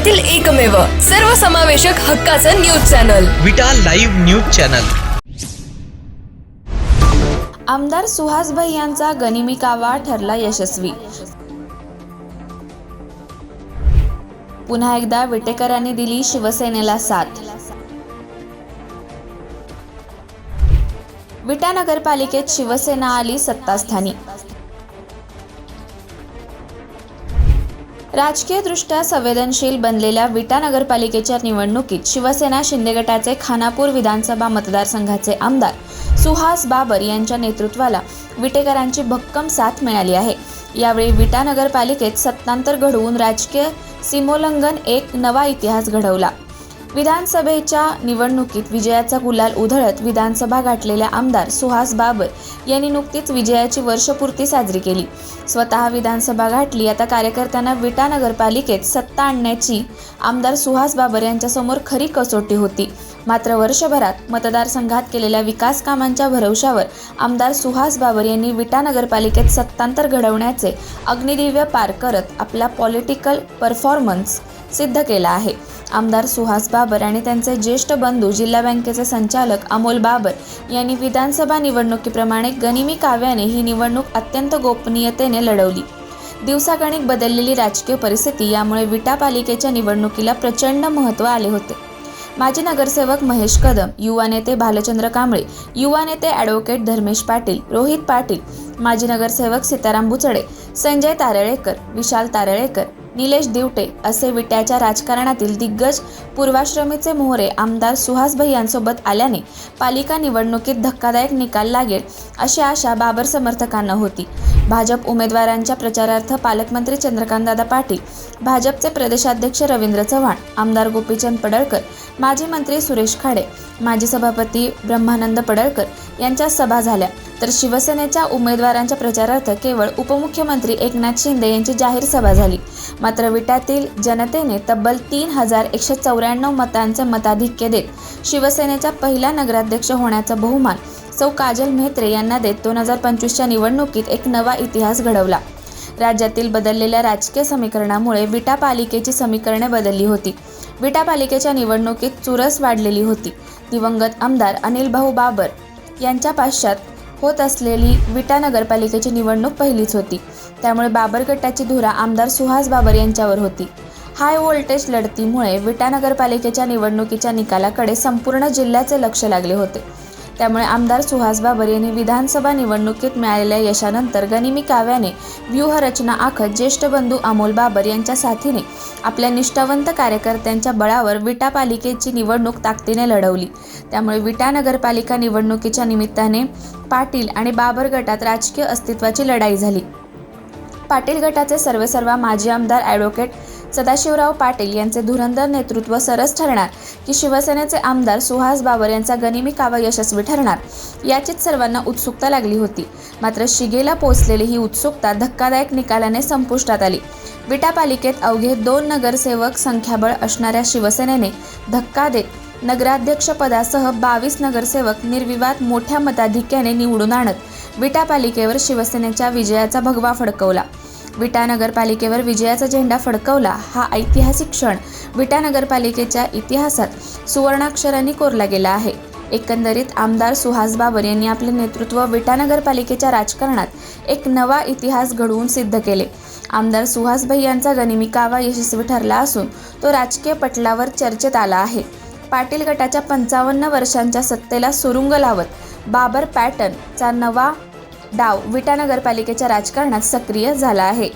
येथील एकमेव सर्वसमावेशक हक्काचं news channel. Vita live news channel. आमदार सुहासभाई यांचा गनिमी कावा ठरला यशस्वी. पुन्हा एकदा विटेकरांनी दिली शिवसेनेला साथ. विटा नगरपालिकेत शिवसेना आली सत्तास्थानी. राजकीयदृष्ट्या संवेदनशील बनलेल्या विटा नगरपालिकेच्या निवडणुकीत शिवसेना शिंदे गटाचे खानापूर विधानसभा मतदारसंघाचे आमदार सुहास बाबर यांच्या नेतृत्वाला विटेकरांची भक्कम साथ मिळाली आहे. यावेळी विटा नगरपालिकेत सत्तांतर घडवून राजकीय सीमोल्लंघन एक नवा इतिहास घडवला. विधानसभेच्या निवडणुकीत विजयाचा गुलाल उधळत विधानसभा गाठलेल्या आमदार सुहास बाबर यांनी नुकतीच विजयाची वर्षपूर्ती साजरी केली. स्वतः विधानसभा गाठली आता कार्यकर्त्यांना विटा नगरपालिकेत सत्ता आणण्याची आमदार सुहास बाबर यांच्यासमोर खरी कसोटी होती. मात्र वर्षभरात मतदारसंघात केलेल्या विकास कामांच्या भरवशावर आमदार सुहास बाबर यांनी विटा नगरपालिकेत सत्तांतर घडवण्याचे अग्निदिव्य पार करत आपला पॉलिटिकल परफॉर्मन्स सिद्ध केला आहे. आमदार सुहास बाबर आणि त्यांचे ज्येष्ठ बंधू जिल्हा बँकेचे संचालक अमोल बाबर यांनी विधानसभा निवडणुकीप्रमाणे गनिमी काव्याने ही निवडणूक अत्यंत गोपनीयतेने लढवली. दिवसागणिक बदललेली राजकीय परिस्थिती यामुळे विटा पालिकेच्या निवडणुकीला प्रचंड महत्त्व आले होते. माजी नगरसेवक महेश कदम युवा नेते भालचंद्र कांबळे युवा नेते ॲडव्होकेट धर्मेश पाटील रोहित पाटील माजी नगरसेवक सीताराम बुचडे संजय तारळेकर विशाल तारळेकर निलेश दिवटे असे विट्याच्या राजकारणातील दिग्गज पूर्वाश्रमीचे मोहरे आमदार सुहासभाई यांसोबत आल्याने पालिका निवडणुकीत धक्कादायक निकाल लागेल अशी आशा बाबर समर्थकांना होती. भाजप उमेदवारांच्या प्रचारार्थ पालकमंत्री चंद्रकांतदादा पाटील भाजपचे प्रदेशाध्यक्ष रवींद्र चव्हाण आमदार गोपीचंद पडळकर माजी मंत्री सुरेश खाडे माजी सभापती ब्रह्मानंद पडळकर यांच्या सभा झाल्या. तर शिवसेनेच्या उमेदवारांच्या प्रचारार्थ केवळ उपमुख्यमंत्री एकनाथ शिंदे यांची जाहीर सभा झाली. मात्र विटातील जनतेने तब्बल तीन हजार एकशे चौऱ्याण्णव मतांचे मताधिक्य देत शिवसेनेच्या पहिल्या नगराध्यक्ष होण्याचा बहुमान सौ काजल म्हेत्रे यांना देत दोन हजार पंचवीसच्या निवडणुकीत एक नवा इतिहास घडवला. राज्यातील बदललेल्या राजकीय समीकरणामुळे विटा पालिकेची समीकरणे बदलली होती. विटा पालिकेच्या निवडणुकीत चुरस वाढलेली होती. दिवंगत आमदार अनिल भाऊ बाबर यांच्या पाश्चात होत असलेली विटा नगरपालिकेची निवडणूक पहिलीच होती. त्यामुळे बाबर गटाची धुरा आमदार सुहास बाबर यांच्यावर होती. हाय व्होल्टेज लढतीमुळे विटा नगरपालिकेच्या निवडणुकीच्या निकालाकडे संपूर्ण जिल्ह्याचे लक्ष लागले होते. त्यामुळे आमदार सुहास बाबर यांनी विधानसभा निवडणुकीत मिळालेल्या यशानंतर गनिमी काव्याने व्यूहरचना आखत ज्येष्ठ बंधू अमोल बाबर यांच्या साथीने आपल्या निष्ठावंत कार्यकर्त्यांच्या बळावर विटा पालिकेची निवडणूक ताकदीने लढवली. त्यामुळे विटा नगरपालिका निवडणुकीच्या निमित्ताने पाटील आणि बाबर गटात राजकीय अस्तित्वाची लढाई झाली. पाटील गटाचे सर्वेसर्वा माजी आमदार ॲडव्होकेट सदाशिवराव पाटील यांचे धुरंधर नेतृत्व सरस ठरणार की शिवसेनेचे आमदार सुहास बाबर यांचा गनिमी कावा यशस्वी ठरणार याचीच सर्वांना उत्सुकता लागली होती. मात्र शिगेला पोचलेली ही उत्सुकता धक्कादायक निकालाने संपुष्टात आली. विटापालिकेत अवघे दोन नगरसेवक संख्याबळ असणाऱ्या शिवसेनेने धक्का देत नगराध्यक्षपदासह बावीस नगरसेवक निर्विवाद मोठ्या मताधिक्याने निवडून आणत विटा पालिकेवर शिवसेनेच्या विजयाचा भगवा फडकवला. विटा नगरपालिकेवर विजयाचा झेंडा फडकवला. हा ऐतिहासिक क्षण विटा नगरपालिकेच्या इतिहासात सुवर्णाक्षरांनी कोरला गेला आहे. एकंदरीत आमदार सुहास बाबर यांनी आपले नेतृत्व विटा नगरपालिकेच्या राजकारणात एक नवा इतिहास घडवून सिद्ध केले. आमदार सुहासभाई यांचा गनिमी कावा यशस्वी ठरला असून तो राजकीय पटलावर चर्चेत आला आहे. पाटील गटाच्या पंचावन्न वर्षांच्या सत्तेला सुरुंग लावत बाबर पॅटर्नचा नवा डाव विटा नगरपालिकेच्या राजकारणात सक्रिय झाला आहे.